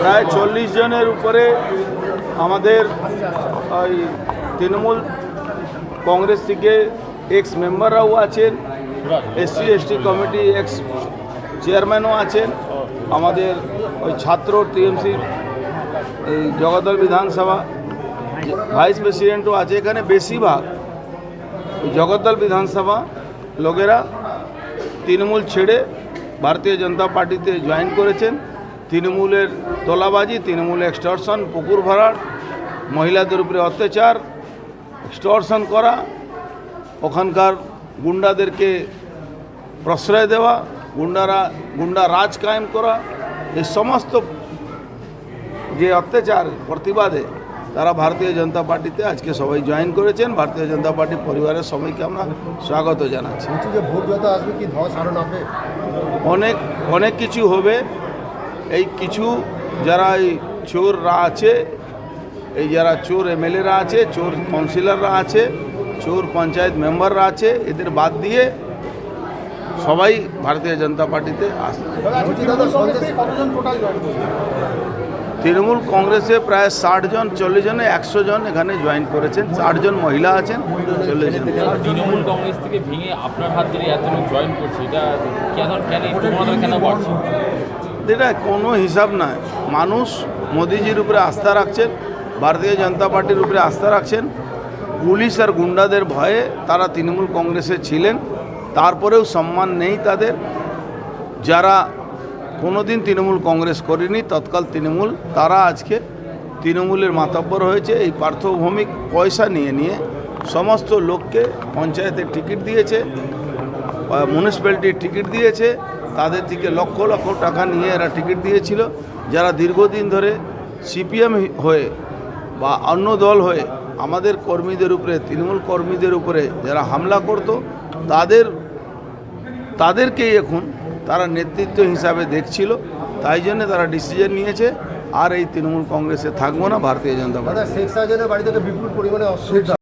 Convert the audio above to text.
প্রায় চল্লিশ জনের উপরে আমাদের, ওই তৃণমূল কংগ্রেস থেকে এক্স মেম্বাররাও আছেন, এসসি, এসটি কমিটি এক্স চেয়ারম্যানও আছেন। আমাদের ওই ছাত্র টিএমসি, এই জগদ্দল বিধানসভা ভাইস প্রেসিডেন্টও আছে। এখানে বেশিরভাগ জগদ্দল বিধানসভা লোকেরা তৃণমূল ছেড়ে ভারতীয় জনতা পার্টিতে জয়েন করেছেন। তৃণমূলের তোলাবাজি তৃণমূল এক্সটর্শন পুকুর ভরাট মহিলাদের উপরে অত্যাচার এক্সটর্শন করা ওখানকার গুন্ডাদেরকে প্রশ্রয় দেওয়া গুন্ডারা গুন্ডা রাজ কায়েম করা এই সমস্ত যে অত্যাচার প্রতিবাদে তারা ভারতীয় জনতা পার্টিতে আজকে সবাই জয়েন করেছেন। ভারতীয় জনতা পার্টি পরিবারের সবাইকে আমরা স্বাগত জানাচ্ছি। অনেক অনেক কিছু হবে। এই কিছু যারা এই চোররা আছে, এই যারা চোর এমএলএরা আছে, চোর কাউন্সিলররা আছে, চোর পঞ্চায়েত মেম্বাররা আছে, এদের বাদ দিয়ে সবাই ভারতীয় জনতা পার্টিতে আসছে। তৃণমূল কংগ্রেসে প্রায় ষাট জন, চল্লিশ জনে, একশো জন এখানে জয়েন করেছেন। ষাট জন মহিলা আছেন তৃণমূল কংগ্রেস থেকে ভেঙে আপনার হাত ধরে এত জয়েন করছে, এটা কেন কেন কেন বাড়ছে? এটা কোনো হিসাব নয় মানুষ মোদিজির উপরে আস্থা রাখছেন, ভারতীয় জনতা পার্টির উপরে আস্থা রাখছেন। পুলিশ আর গুন্ডাদের ভয়ে তারা তৃণমূল কংগ্রেসে ছিলেন, তারপরেও সম্মান নেই তাদের। যারা কোনোদিন তৃণমূল কংগ্রেস করেনি, তৎকাল তৃণমূল, তারা আজকে তৃণমূলের মাতব্বর হয়েছে। এই পার্থভৌমিক পয়সা নিয়ে নিয়ে সমস্ত লোককে পঞ্চায়েতের টিকিট দিয়েছে। মিউনিসিপ্যালিটির টিকিট দিয়েছে, তাদের থেকে লক্ষ লক্ষ টাকা নিয়ে এরা টিকিট দিয়েছিল। যারা দীর্ঘদিন ধরে সিপিএম হয়ে বা অন্য দল হয়ে আমাদের কর্মীদের উপরে, তৃণমূল কর্মীদের উপরে যারা হামলা করত, তাদের, তাদেরকেই এখন তারা নেতৃত্ব হিসাবে দেখছিল। তাই জন্য তারা ডিসিশন নিয়েছে। আর এই তৃণমূল কংগ্রেসে থাকব না, ভারতীয় জনতা পার্টি। শেখ শাহজাহানের বাড়ি থেকে বিপুল পরিমাণে উদ্ধার